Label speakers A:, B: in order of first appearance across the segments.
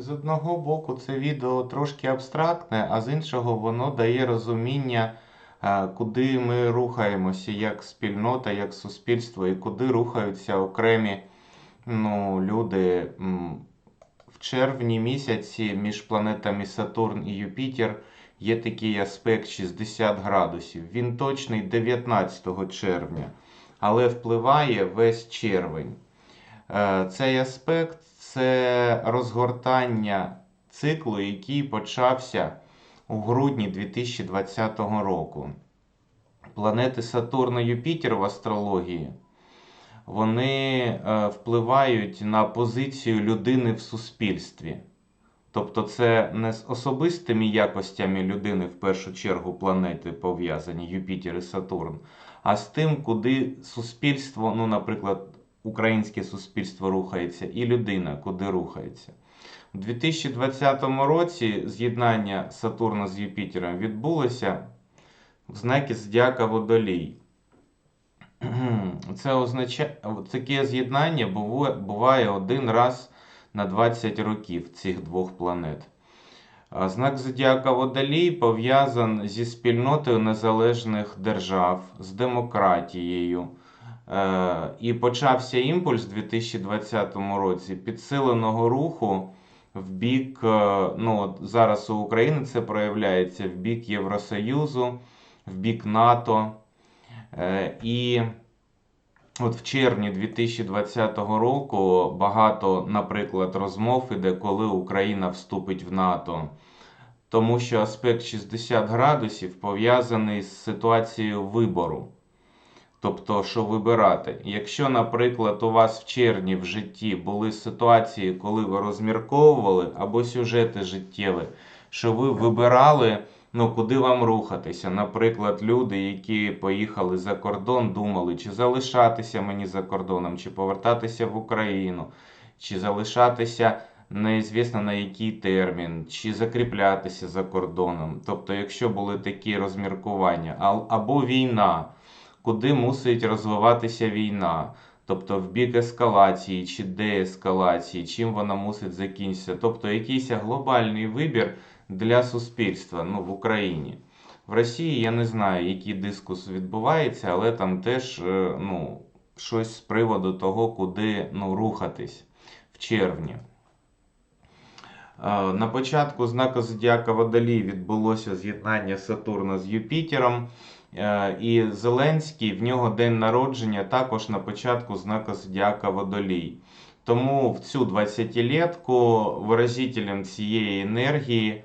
A: З одного боку, це відео трошки абстрактне, а з іншого воно дає розуміння, е, куди ми рухаємося як спільнота, як суспільство, і куди рухаються окремі ну, люди. В червні місяці між планетами Сатурн і Юпітер є такий аспект 60 градусів. Він точний 19 червня, але впливає весь червень. Е, Цей аспект це розгортання циклу, який почався у грудні 2020 року. Планети Сатурн і Юпітер в астрології вони е, впливають на позицію людини в суспільстві. Тобто, це не з особистими якостями людини, в першу чергу, планети пов'язані Юпітер і Сатурн, а з тим, куди суспільство, ну, наприклад, українське суспільство рухається, і людина куди рухається. У 2020 році з'єднання Сатурна з Юпітером відбулося в знакі Зодіака Водолій. Це означає, таке з'єднання буває, один раз на 20 років цих двох планет. Знак Зодіака Водолій пов'язаний зі спільнотою незалежних держав, з демократією. Е, І почався імпульс у 2020 році підсиленого руху в бік, е, ну от зараз у України це проявляється в бік Євросоюзу, в бік НАТО. Е, І от в червні 2020 року багато, наприклад, розмов іде, коли Україна вступить в НАТО. Тому що аспект 60 градусів пов'язаний з ситуацією вибору. Тобто, що вибирати. Якщо, наприклад, у вас в червні в житті були ситуації, коли ви розмірковували або сюжети життєві, що ви вибирали, ну, куди вам рухатися. Наприклад, люди, які поїхали за кордон, думали, чи залишатися мені за кордоном, чи повертатися в Україну, чи залишатися неізвісно на який термін, чи закріплятися за кордоном. Тобто, якщо були такі розміркування, або війна куди мусить розвиватися війна, тобто в бік ескалації чи деескалації, чим вона мусить закінчитися. Тобто якийсь глобальний вибір для суспільства ну, в Україні. В Росії я не знаю, який дискус відбувається, але там теж е, ну, щось з приводу того, куди ну, рухатись в червні. Е, На початку знака Зодіака Водолій відбулося з'єднання Сатурна з Юпітером. Е, І Зеленський, в нього день народження також на початку знака Зодіака Водолій. Тому в цю 20-літку виразителем цієї енергії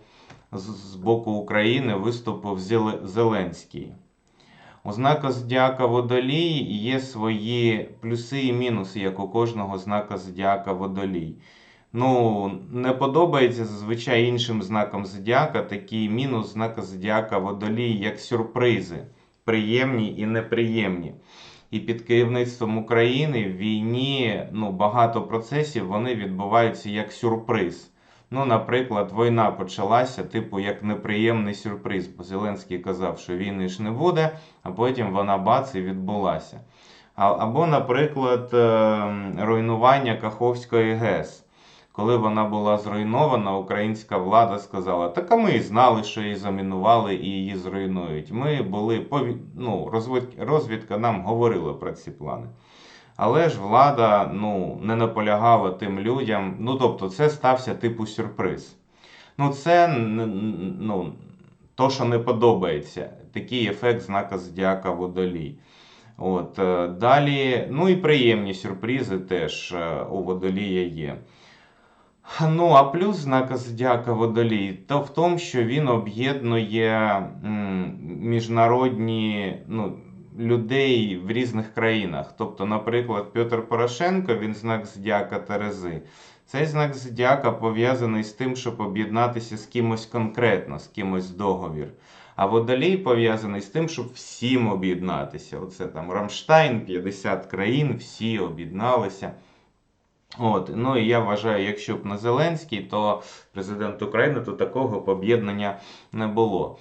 A: з- боку України виступив Зеленський. У знака Зодіака Водолій є свої плюси і мінуси, як у кожного знака Зодіака Водолій. Ну, не подобається зазвичай іншим знакам зодіака такий мінус знака зодіака водолій, як сюрпризи, приємні і неприємні. І під керівництвом України в війні ну, багато процесів вони відбуваються як сюрприз. Ну, наприклад, війна почалася, типу, як неприємний сюрприз. Бо Зеленський казав, що війни ж не буде, а потім вона бац і відбулася. Або, наприклад, е, руйнування Каховської ГЕС. Коли вона була зруйнована, українська влада сказала: так а ми і знали, що її замінували і її зруйнують. Ми були пові... ну, розвідка нам говорила про ці плани. Але ж влада ну, не наполягала тим людям. Ну, тобто, це стався типу сюрприз. Ну, це ну, то, що не подобається. Такий ефект знака Зодіака Водолій. От, е, далі, ну і приємні сюрпризи теж е, у Водолія є. Ну, а плюс знака Зодіака Водолій, то в тому, що він об'єднує міжнародні ну, людей в різних країнах. Тобто, наприклад, Петр Порошенко, він знак Зодіака Терези. Цей знак Зодіака пов'язаний з тим, щоб об'єднатися з кимось конкретно, з кимось договір. А Водолій пов'язаний з тим, щоб всім об'єднатися. Оце там Рамштайн, 50 країн, всі об'єдналися. От, ну і я вважаю, якщо б не Зеленський, то президент України, то такого б об'єднання не було.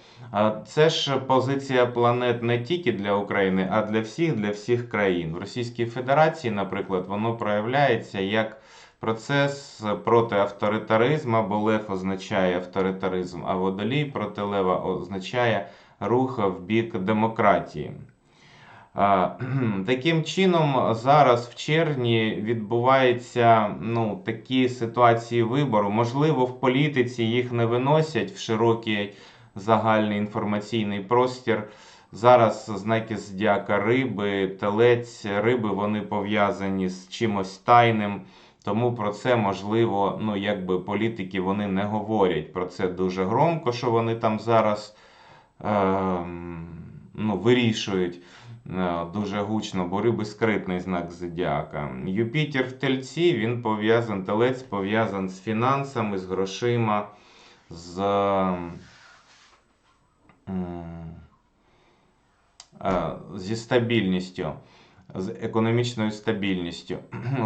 A: Це ж позиція планет не тільки для України, а для всіх, для всіх країн. В Російській Федерації, наприклад, воно проявляється як процес проти авторитаризму, бо лев означає авторитаризм, а водолій проти лева означає рух в бік демократії. Таким чином, зараз в червні відбуваються ну, такі ситуації вибору. Можливо, в політиці їх не виносять в широкий загальний інформаційний простір. Зараз знаки зодіака риби, телець, риби вони пов'язані з чимось тайним. Тому про це можливо, ну якби політики вони не говорять про це дуже громко, що вони там зараз е, ну, вирішують е, дуже гучно, бо риби скритний знак зодіака. Юпітер в тельці він пов'язан, телець пов'язан з фінансами, з грошима, з. е, зі стабільністю, з економічною стабільністю.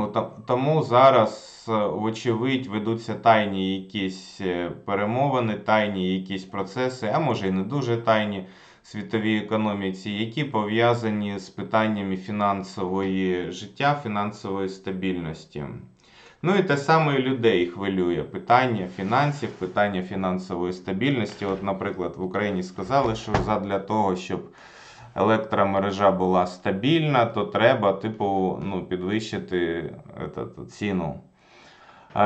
A: Тому зараз, е, вочевидь, ведуться тайні якісь е, перемовини, тайні якісь процеси, а може і не дуже тайні світовій економіці, які пов'язані з питаннями фінансової життя, фінансової стабільності. Ну і те саме і людей хвилює питання фінансів, питання фінансової стабільності. От, наприклад, в Україні сказали, що задля того, щоб електромережа була стабільна, то треба, типу, ну, підвищити етат, ціну.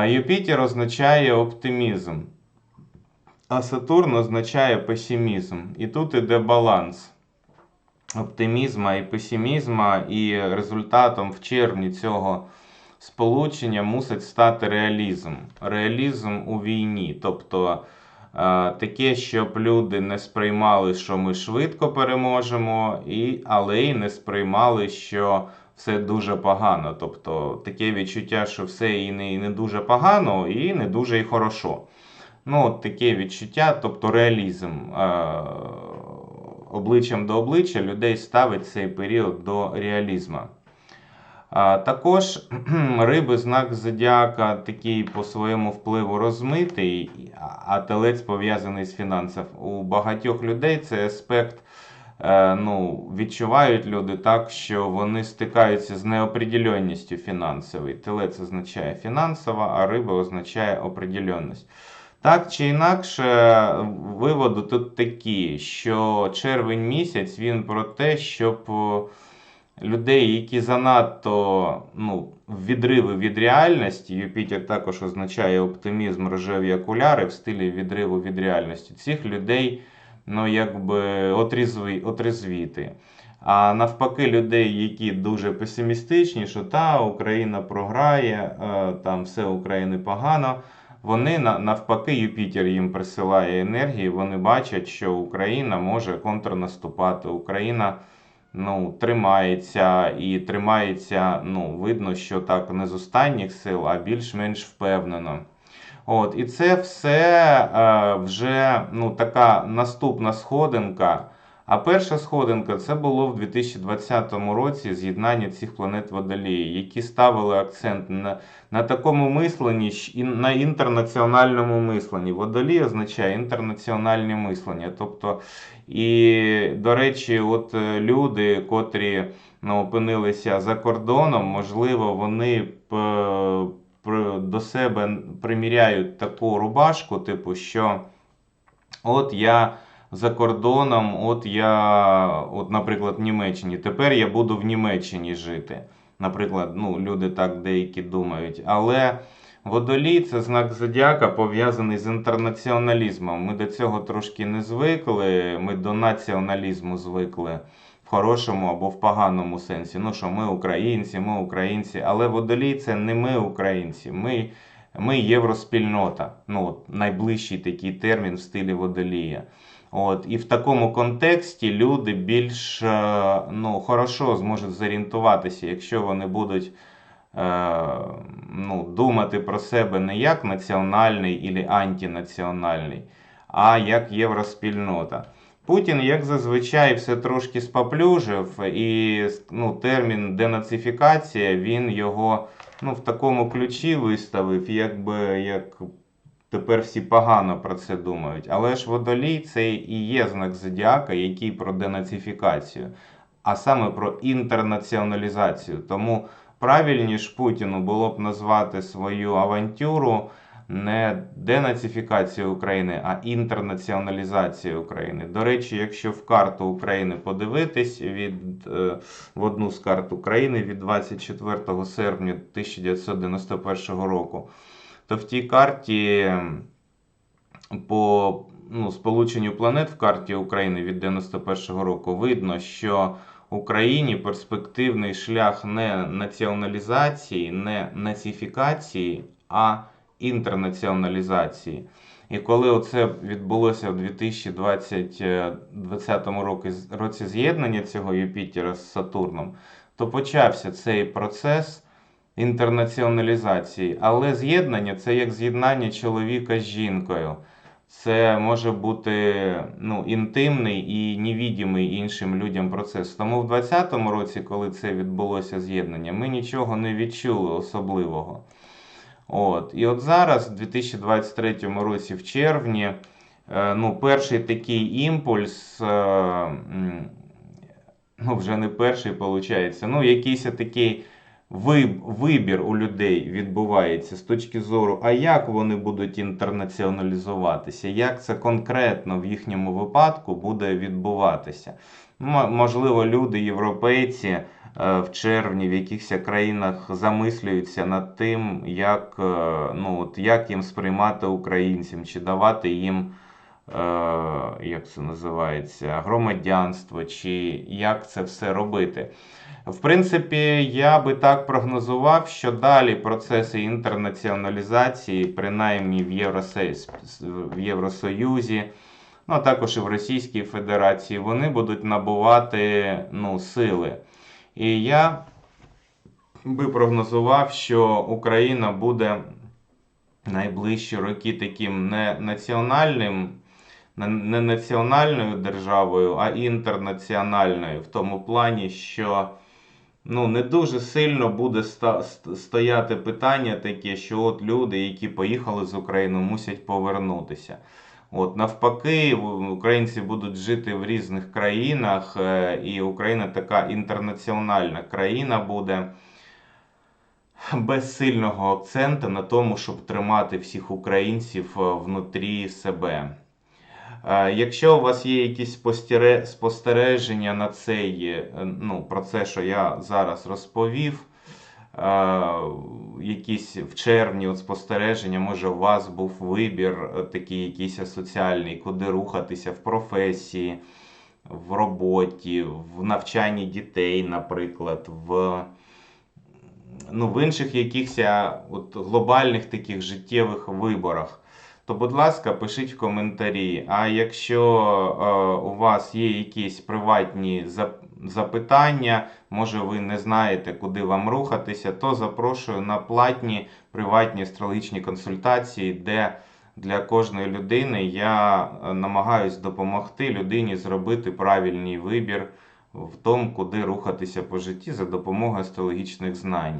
A: Юпітер означає оптимізм, а Сатурн означає песимізм. І тут іде баланс оптимізма і песимізма, і результатом в червні цього сполучення мусить стати реалізм. Реалізм у війні. Тобто е, таке, щоб люди не сприймали, що ми швидко переможемо, і, але й не сприймали, що все дуже погано. Тобто таке відчуття, що все і не, і не дуже погано, і не дуже і хорошо. Ну, от таке відчуття, тобто реалізм. Е, обличчям до обличчя людей ставить цей період до реалізму. А, Також риби знак зодіака такий по своєму впливу розмитий, а телець пов'язаний з фінансів. У багатьох людей цей аспект е, ну, відчувають люди так, що вони стикаються з неопределенністю фінансовою. Телець означає фінансова, а риба означає определенність. Так чи інакше, виводи тут такі, що червень місяць він про те, щоб е, людей, які занадто ну, відриви від реальності, Юпітер також означає оптимізм, рожеві окуляри в стилі відриву від реальності, цих людей ну, якби отрізви, отрезвіти. А навпаки, людей, які дуже песимістичні, що та Україна програє, е, там все України погано. Вони навпаки, Юпітер їм присилає енергії. Вони бачать, що Україна може контрнаступати. Україна ну, тримається і тримається, ну, видно, що так не з останніх сил, а більш-менш впевнено. От, І це все е, вже ну, така наступна сходинка. А перша сходинка це було в 2020 році з'єднання цих планет Водолії, які ставили акцент на на такому мисленні і на інтернаціональному мисленні. Водолій означає інтернаціональне мислення. Тобто, і, до речі, от е, люди, котрі ну, опинилися за кордоном, можливо, вони до себе приміряють таку рубашку, типу, що от я за кордоном, от я, от, наприклад, в Німеччині. Тепер я буду в Німеччині жити. Наприклад, ну, люди так деякі думають. Але водолій це знак зодіака пов'язаний з інтернаціоналізмом. Ми до цього трошки не звикли, ми до націоналізму звикли. Хорошому або в поганому сенсі. Ну що ми українці, ми українці. Але водолій це не ми українці. Ми ми євроспільнота. Ну, от, Найближчий такий термін в стилі водолія. От, І в такому контексті люди більш е, ну, хорошо зможуть зорієнтуватися, якщо вони будуть е, ну, думати про себе не як національний або антинаціональний, а як євроспільнота. Путін, як зазвичай, все трошки споплюжив, і ну, термін денацифікація він його ну, в такому ключі виставив, якби як Тепер всі погано про це думають. Але ж водолій це і є знак зодіака, який про денацифікацію, а саме про інтернаціоналізацію. Тому правильніше Путіну було б назвати свою авантюру не денацифікація України, а інтернаціоналізація України. До речі, якщо в карту України подивитись від е, в одну з карт України від 24 серпня 1991 року, то в тій карті по ну, сполученню планет в карті України від 91 року видно, що Україні перспективний шлях не націоналізації, не нацифікації, а інтернаціоналізації. І коли оце відбулося в 2020 році, році з'єднання цього Юпітера з Сатурном, то почався цей процес інтернаціоналізації. Але з'єднання це як з'єднання чоловіка з жінкою. Це може бути ну, інтимний і невідімий іншим людям процес. Тому в 2020 році, коли це відбулося з'єднання, ми нічого не відчули особливого. От. І от зараз, в 2023 році, в червні, е, ну, перший такий імпульс, е, ну, вже не перший, виходить, ну, якийсь такий вибір у людей відбувається з точки зору, а як вони будуть інтернаціоналізуватися, як це конкретно в їхньому випадку буде відбуватися. Можливо, люди, європейці е, в червні в якихось країнах замислюються над тим, як, е, ну, от, як їм сприймати українцям, чи давати їм. Е, Як це називається, громадянство, чи як це все робити. В принципі, я би так прогнозував, що далі процеси інтернаціоналізації, принаймні в, Євросоюз, в Євросоюзі, ну а також і в Російській Федерації, вони будуть набувати ну, сили. І я би прогнозував, що Україна буде найближчі роки таким не національним. Не національною державою, а інтернаціональною, в тому плані, що ну, не дуже сильно буде стояти питання таке, що от люди, які поїхали з України, мусять повернутися. От навпаки, українці будуть жити в різних країнах, е, і Україна така інтернаціональна країна буде без сильного акценту на тому, щоб тримати всіх українців е, внутрі себе. Якщо у вас є якісь спостереження на цей, е, ну, про це, що я зараз розповів, якісь в червні от спостереження, може у вас був вибір е, такий якийсь соціальний, куди рухатися в професії, в роботі, в навчанні дітей, наприклад, в, ну, в інших якихось от, глобальних таких життєвих виборах то будь ласка, пишіть в коментарі. А якщо е, у вас є якісь приватні запитання, може ви не знаєте, куди вам рухатися, то запрошую на платні приватні астрологічні консультації, де для кожної людини я е, намагаюсь допомогти людині зробити правильний вибір в тому, куди рухатися по житті за допомогою астрологічних знань.